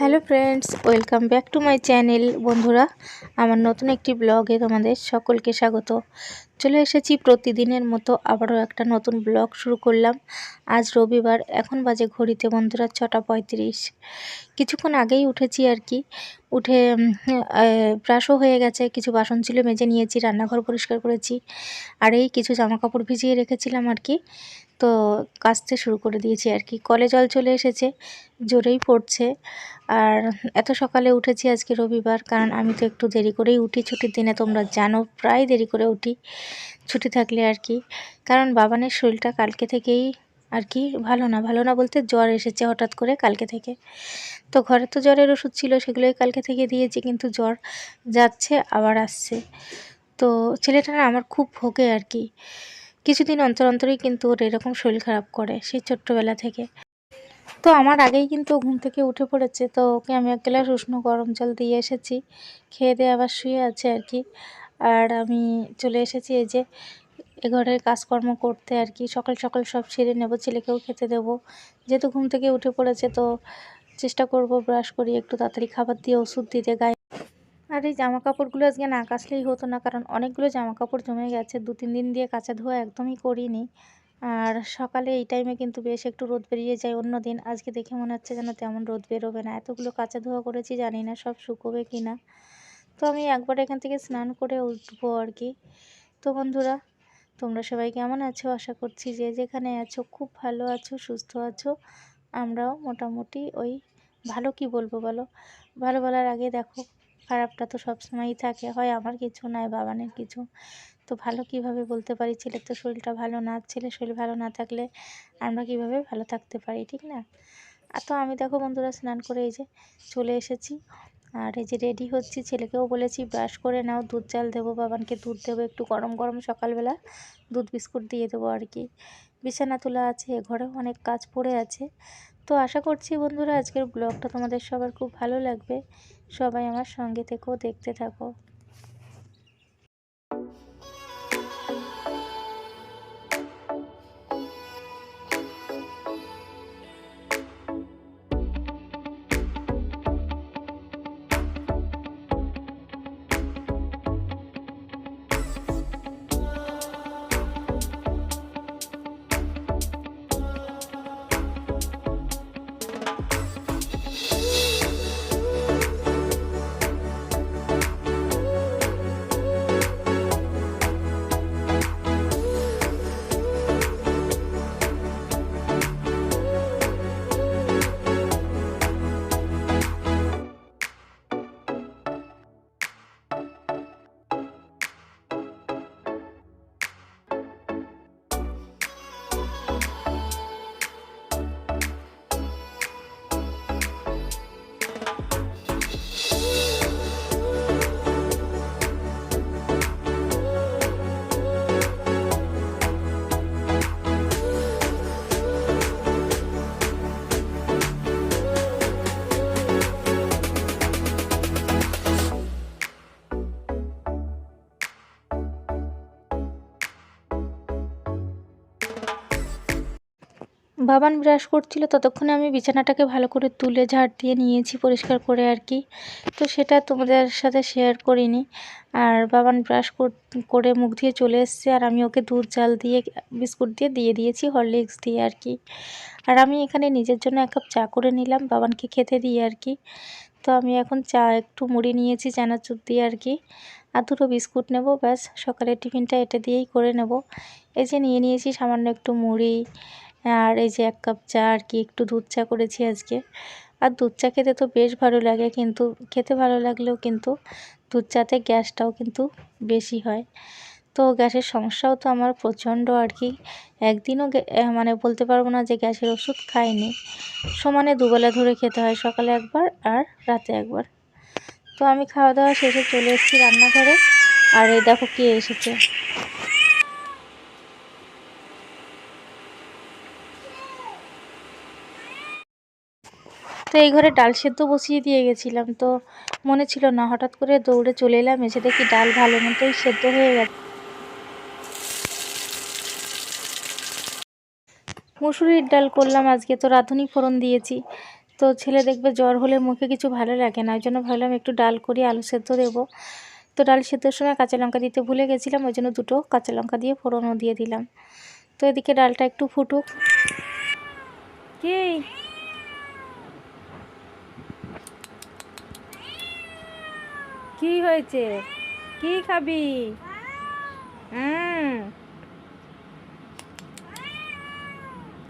Hello friends, welcome back to my channel. বন্ধুরা, আমার নতুন একটি ব্লগে তোমাদের সকলকে স্বাগত। চলে এসেছি প্রতিদিনের মতো আবারও একটা নতুন ব্লগ শুরু করলাম। আজ রবিবার, এখন বাজে ঘড়িতে বন্ধুরা ছটা পঁয়ত্রিশ। কিছুক্ষণ আগেই উঠেছি আর কি। উঠে ব্রাশও হয়ে গেছে, কিছু বাসন ছিল, মেজে নিয়েছি, রান্নাঘর পরিষ্কার করেছি, আর এই কিছু জামা কাপড় ভিজিয়ে রেখেছিলাম আর কি। তো কাচতে শুরু করে দিয়েছি আর কি। কলে জল চলে এসেছে, জোরেই পড়ছে। আর এত সকালে উঠেছি আজকে রবিবার, কারণ আমি তো একটু দেরি করেই উঠি। ছুটির দিনে তোমরা জানো, প্রায় দেরি করে উঠি ছুটি থাকলে আর কি। কারণ বাবানের শরীরটা কালকে থেকেই আর কি ভালো না ভালো না বলতে জ্বর এসেছে হঠাৎ করে কালকে থেকে। তো ঘরে তো জ্বরের ওষুধ ছিল, সেগুলোই কালকে থেকে দিয়েছি, কিন্তু জ্বর যাচ্ছে, আবার আসছে। তো ছেলেটা আমার খুব ভোগে আর কি। কিছুদিন অন্তর অন্তরেই কিন্তু ওর এরকম শরীর খারাপ করে সেই ছোট্টবেলা থেকে। তো আমার আগেই কিন্তু ঘুম থেকে উঠে পড়েছে, তো ওকে আমি এক গ্লাস উষ্ণ গরম জল দিয়ে এসেছি, খেয়ে দিয়ে আবার শুয়ে আছে আর কি। আর আমি চলে এসেছি এই যে এ ঘরের কাজকর্ম করতে আর কি, সকাল সকাল সব সেরে নেব, ছেলেকেও খেতে দেবো। যেহেতু ঘুম থেকে উঠে পড়েছে, তো চেষ্টা করব, ব্রাশ করি, একটু তাড়াতাড়ি খাবার দিয়ে ওষুধ দিতে গায়ে আর এই জামা কাপড়গুলো আজকে না কাচলেই হতো না, কারণ অনেকগুলো জামা কাপড় জমে গেছে। দু তিন দিন দিয়ে কাচা ধোয়া একদমই করিনি। আর সকালে এই টাইমে কিন্তু বেশ একটু রোদ বেরিয়ে যায় অন্য দিন। আজকে দেখে মনে হচ্ছে যেন তেমন রোদ বেরোবে না। এতগুলো কাঁচা ধোয়া করেছি, জানি না সব শুকোবে কি না তো আমি একবার এখান থেকে স্নান করে উঠবো আর কি। তো বন্ধুরা, তোমরা সবাই কেমন আছো? আশা করছি যে যেখানে আছো খুব ভালো আছো, সুস্থ আছো। আমরাও মোটামুটি ওই ভালো কি বলব বলো? ভালো বলার আগে দেখো খারাপটা তো সবসময়ই থাকে, হয় আমার কিছু নয় বাবানের কিছু। তো ভালো কীভাবে বলতে পারি, ছেলের তো শরীরটা ভালো না, ছেলের শরীর ভালো না থাকলে আমরা কীভাবে ভালো থাকতে পারি, ঠিক না? আর তো আমি দেখো বন্ধুরা স্নান করে এই যে চলে এসেছি, আর এই যে রেডি হচ্ছি, ছেলেকেও বলেছি ব্রাশ করে নাও, দুধ জাল দেবো, বাবানকে দুধ দেবো, একটু গরম গরম সকালবেলা দুধ বিস্কুট দিয়ে দেবো আর কি। বিছানা তোলা আছে, ঘরেও অনেক কাজ পড়ে আছে তো আশা করছি বন্ধুরা আজকের ব্লগটা তোমাদের সবার খুব ভালো লাগবে। সবাই আমার সঙ্গে থেকেও দেখতে থাকো। বাবান ব্রাশ করছিল, ততক্ষণে আমি বিছানাটাকে ভালো করে তুলে ঝাড় দিয়ে নিয়েছি পরিষ্কার করে আর কি। তো সেটা তোমাদের সাথে শেয়ার করিনি। আর বাবান ব্রাশ করে মুখ দিয়ে চলে এসছে আর আমি ওকে দুধ, জাল দিয়ে, বিস্কুট দিয়ে দিয়ে দিয়েছি হরলিক্স দিয়ে আর কি। আর আমি এখানে নিজের জন্য এক কাপ চা করে নিলাম, বাবানকে খেতে দিয়ে আর কি। তো আমি এখন চা একটু মুড়ি নিয়েছি, চানাচুর দিয়ে আর কি। আর দুটো বিস্কুট নেব, ব্যাস, সকালের টিফিনটা এটা দিয়েই করে নেব। এই যে নিয়ে নিয়েছি সামান্য একটু মুড়ি আর এই যে এক কাপ চা আর কি, একটু দুধ চা করেছি আজকে। আর দুধ চা খেতে তো বেশ ভালো লাগে, কিন্তু খেতে ভালো লাগলেও কিন্তু দুধ চাতে গ্যাসটাও কিন্তু বেশি হয়। তো গ্যাসের সমস্যাও তো আমার প্রচণ্ড আর কি। একদিনও মানে বলতে পারব না যে গ্যাসের ওষুধ খাইনি। সমানে দুবেলা ধরে খেতে হয়, সকালে একবার আর রাতে একবার। তো আমি খাওয়া দাওয়া শেষে চলে এসেছি রান্নাঘরে। আর এই দেখো কে এসেছে। তো এই ঘরে ডাল সেদ্ধ বসিয়ে দিয়ে গেছিলাম। তো মনে ছিল না, হঠাৎ করে দৌড়ে চলে এলাম, এসে দেখি ডাল ভালো মতোই সেদ্ধ হয়ে গেছে। মুসুরির ডাল করলাম, আজকে তো রাঁধুনি ফোড়ন দিয়েছি। তো ছেলে দেখবে জ্বর হলে মুখে কিছু ভালো লাগে না, ওই জন্য ভাবলাম একটু ডাল করি, আলু সেদ্ধ দেবো। তো ডাল সেদ্ধর সময় কাঁচা লঙ্কা দিতে ভুলে গেছিলাম, ওই জন্য দুটো কাঁচা লঙ্কা দিয়ে ফোড়নও দিয়ে দিলাম। তো এদিকে ডালটা একটু ফুটুক। কি? কি হয়েছে? কি খাবি?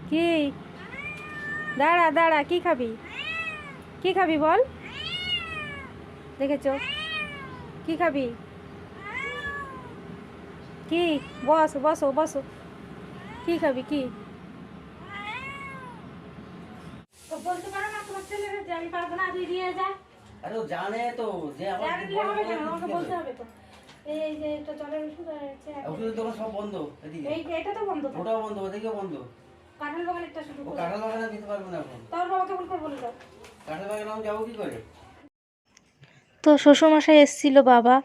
কি? দাঁড়া দাঁড়া, কি খাবি? কি খাবি বল? দেখেছ? কি খাবি? কি? বস, বসো বসো। কি খাবি, কি? বলতে পারো না, তোমার ছেলেকে যে আমি পারব না তুই দিয়ে যা আরে ও জানে তো যে আমার আমাকে বলতে হবে তো। এই যে এটা জলের ওষুধ আর হচ্ছে ওষুধের দোকান সব বন্ধ এদিকে। এই এটা তো বন্ধ ওটাও বন্ধ ওদিকেও বন্ধ। কাঁঠাল বাগানেরটা শুধু ও কাঁঠাল বাগানে দিতে পারব না এখন। তোর বাবাকে বল করে বলে দাও। কাঁঠাল বাগানে আমি যাব কি করে? তো শ্বশুরমশাই এসেছিল বাবা।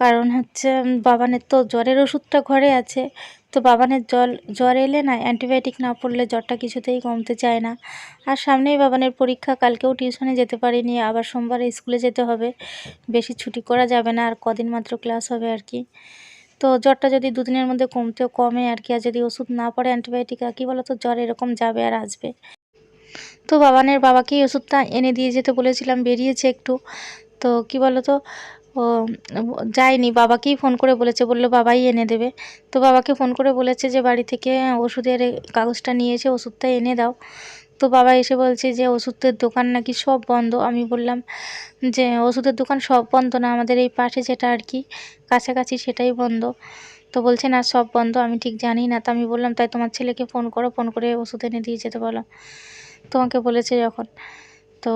কারণ হচ্ছে বাবানের তো জ্বরের ওষুধটা ঘরে আছে। তো বাবানের জল, জ্বর এলে না অ্যান্টিবায়োটিক না পড়লে জ্বরটা কিছুতেই কমতে চায় না। আর সামনেই বাবানের পরীক্ষা, কালকেও টিউশনে যেতে পারিনি, আবার সোমবারে স্কুলে যেতে হবে। বেশি ছুটি করা যাবে না, আর কদিন মাত্র ক্লাস হবে আর কি। তো জ্বরটা যদি দুদিনের মধ্যে কমতেও কমে আর কি, আর যদি ওষুধ না পড়ে অ্যান্টিবায়োটিক, আর কি বলো তো জ্বর এরকম যাবে আর আসবে। তো বাবানের বাবাকেই ওষুধটা এনে দিয়ে যেতে বলেছিলাম, বেরিয়েছে একটু। তো কি বলো তো ও, যায়নি। বাবাকেই ফোন করে বলেছে, বলল বাবাই এনে দেবে। তো বাবাকে ফোন করে বলেছে যে বাড়ি থেকে ওষুধের কাগজটা নিয়েছে, ওষুধটা এনে দাও। তো বাবা এসে বলছে যে ওষুধের দোকান নাকি সব বন্ধ। আমি বললাম যে ওষুধের দোকান সব বন্ধ না, আমাদের এই পাশে যেটা আর কি, কাছাকাছি সেটাই বন্ধ। তো বলছে, না, সব বন্ধ, আমি ঠিক জানি না। তো আমি বললাম, তাই তোমার ছেলেকে ফোন করো ফোন করে ওষুধ এনে দিয়ে যেতে বলো। তোমাকে বলেছে যখন। তো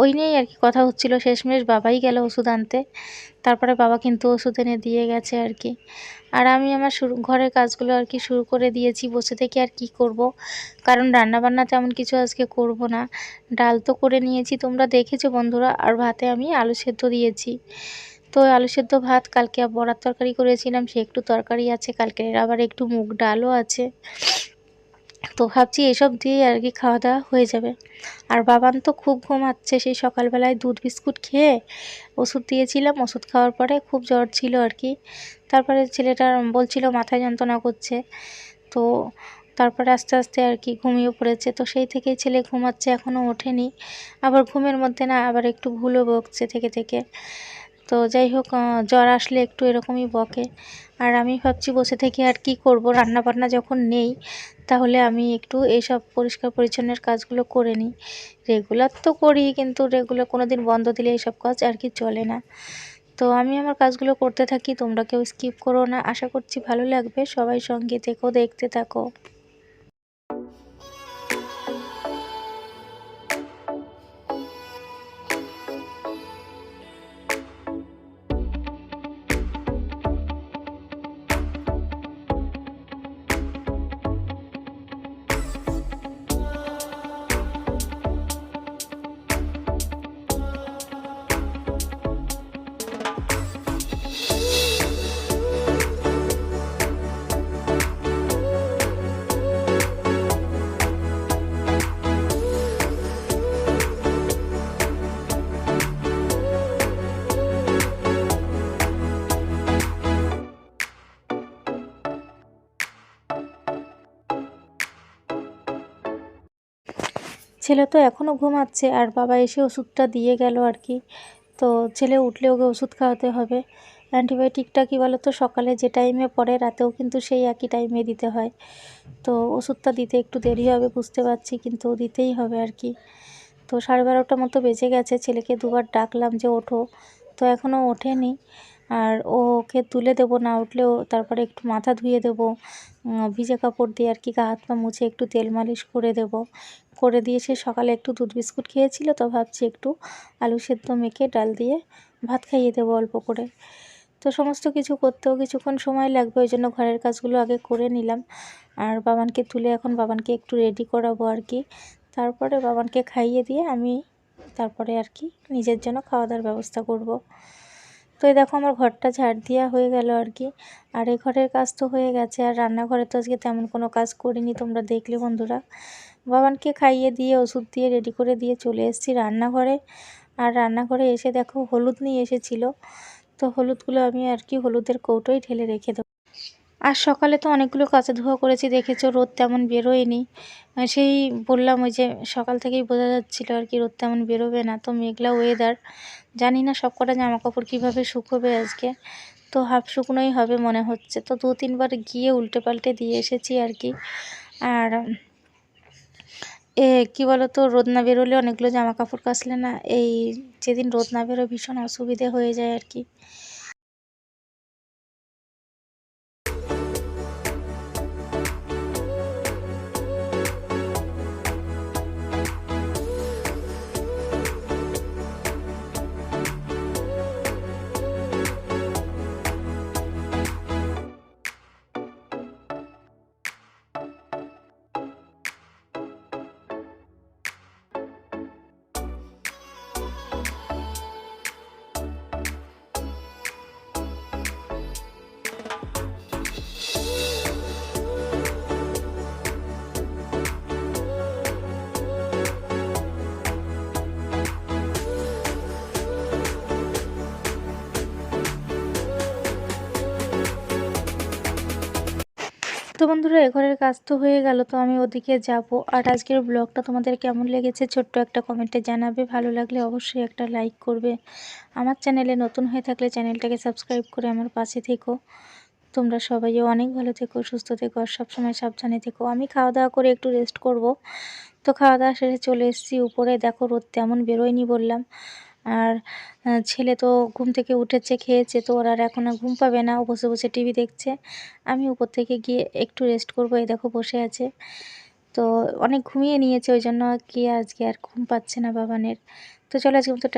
ওই নিয়েই আর কি কথা হচ্ছিল শেষমেশ বাবাই গেল ওষুধ আনতে। তারপরে বাবা কিন্তু ওষুধ এনে দিয়ে গেছে আর কি। আর আমি আমার শুরু, ঘরের কাজগুলো আর কি শুরু করে দিয়েছি, বসে থেকে আর কি করব। কারণ রান্নাবান্না তেমন কিছু আজকে করব না। ডাল তো করে নিয়েছি, তোমরা দেখেছ বন্ধুরা, আর ভাতে আমি আলু সেদ্ধ দিয়েছি। তো আলু সেদ্ধ ভাত, কালকে বড়ার তরকারি করেছিলাম, সে একটু তরকারি আছে, কালকের আবার একটু মুগ ডালও আছে। তো ভাবছি এসব দিয়ে আর কি খাওয়া দাওয়া হয়ে যাবে। আর বাবান তো খুব ঘুমাচ্ছে, সেই সকালবেলায় দুধ বিস্কুট খেয়ে ওষুধ দিয়েছিলাম, ওষুধ খাওয়ার পরে খুব জ্বর ছিল আর কি। তারপরে ছেলেটার বলছিল মাথায় যন্ত্রণা করছে, তো তারপরে আস্তে আস্তে আর কি ঘুমিয়ে পড়েছে। তো সেই থেকেই ছেলে ঘুমাচ্ছে এখনও ওঠেনি। আবার ঘুমের মধ্যে না আবার একটু ভুলও বকছে থেকে থেকে। তো যাই হোক জ্বর আসলে একটু এরকমই বকে। আর আমি ভাবছি বসে থেকে আর কি করব? রান্না বান্না যখন নেই, তাহলে আমি একটু এইসব পরিষ্কার পরিচ্ছন্নের কাজগুলো করে নিই। রেগুলার তো করি, কিন্তু রেগুলার কোনো দিন বন্ধ দিলে এইসব কাজ আর কি চলে না। তো আমি আমার কাজগুলো করতে থাকি, তোমরা কেউ স্কিপ করো না। আশা করছি ভালো লাগবে। সবাই সঙ্গে থেকো, দেখতে থাকো। ছেলে তো এখনও ঘুমাচ্ছে আর বাবা এসে ওষুধটা দিয়ে গেল আর কি। তো ছেলে উঠলে ওকে ওষুধ খাওয়াতে হবে। অ্যান্টিবায়োটিকটা কী বলো তো সকালে যে টাইমে পড়ে, রাতেও কিন্তু সেই একই টাইমে দিতে হয়। তো ওষুধটা দিতে একটু দেরি হবে, বুঝতে পারছি, কিন্তু দিতেই হবে আর কি। তো সাড়ে বারোটা মতো বেজে গেছে, ছেলেকে দুবার ডাকলাম যে ওঠো। তো এখনও ওঠেনি। আর ওকে তুলে দেবো না, উঠলেও তারপরে একটু মাথা ধুয়ে দেবো ভিজে কাপড় দিয়ে আর কি, গা হাত পা মুছে একটু তেল মালিশ করে দেবো। করে দিয়ে সে সকালে একটু দুধ বিস্কুট খেয়েছিল, তো ভাবছি একটু আলু সেদ্ধ মেখে ডাল দিয়ে ভাত খাইয়ে দেবো অল্প করে। তো সমস্ত কিছু করতেও কিছুক্ষণ সময় লাগবে, ওই জন্য ঘরের কাজগুলো আগে করে নিলাম। আর বাবানকে তুলে এখন বাবানকে একটু রেডি করাবো আর কি। তারপরে বাবানকে খাইয়ে দিয়ে আমি তারপরে আর কি নিজের জন্য খাওয়া দাওয়ার ব্যবস্থা করব। তো এই দেখো আমার ঘরটা ঝাড় দেওয়া হয়ে গেল আর কি। আর এই ঘরের কাজ তো হয়ে গেছে, আর রান্নাঘরে তো আজকে তেমন কোনো কাজ করিনি তোমরা দেখলে বন্ধুরা। বাবানকে খাইয়ে দিয়ে, ওষুধ দিয়ে রেডি করে দিয়ে চলে এসেছি রান্নাঘরে। আর রান্নাঘরে এসে দেখো হলুদ নিয়ে এসেছিল। তো হলুদগুলো আমি আর কি হলুদের কৌটোই ঢেলে রেখে দেবো। আর সকালে তো অনেকগুলো কাঁচা ধোয়া করেছি, দেখেছ? রোদ তেমন বেরোয়নি। সেই বললাম ওই যে সকাল থেকেই বোঝা যাচ্ছিল আর কি, রোদ তেমন বেরোবে না, তো মেঘলা ওয়েদার জানি না সব কটা জামা কাপড় কীভাবে শুকোবে আজকে। তো হাফ শুকনোই হবে মনে হচ্ছে। তো দু তিনবার গিয়ে উল্টে পাল্টে দিয়ে এসেছি আর কি। আর, এ, কী বলো তো রোদ না বেরোলে অনেকগুলো জামা কাপড় কাচলে না, এই যেদিন রোদ না বেরোয় ভীষণ অসুবিধে হয়ে যায় আর কি। তো বন্ধুরা, এ ঘরের কাজ তো হয়ে গেল, তো আমি ওদিকে যাব। আর আজকের ব্লগটা তোমাদের কেমন লেগেছে ছোট্ট একটা কমেন্টে জানাবে। ভালো লাগলে অবশ্যই একটা লাইক করবে। আমার চ্যানেলে নতুন হয়ে থাকলে চ্যানেলটাকে সাবস্ক্রাইব করে আমার পাশে থেকো। তোমরা সবাই অনেক ভালো থেকো, সুস্থ থেকো আর সবসময় সাবধানে থেকো। আমি খাওয়া দাওয়া করে একটু রেস্ট করব। তো খাওয়া দাওয়া শেষে চলে এসেছি। উপরে দেখো রোদ তেমন বেরোয়নি বললাম। আর ছেলে তো ঘুম থেকে উঠেছে, খেয়েছে তো ওর আর এখন আর ঘুম পাবে না। ও বসে বসে টিভি দেখছে। আমি উপর থেকে গিয়ে একটু রেস্ট করব, এই দেখো বসে আছে। তো অনেক ঘুমিয়ে নিয়েছে, ওই জন্য কি আজকে আর ঘুম পাচ্ছে না বাবানের। তো চলো আজকে মতো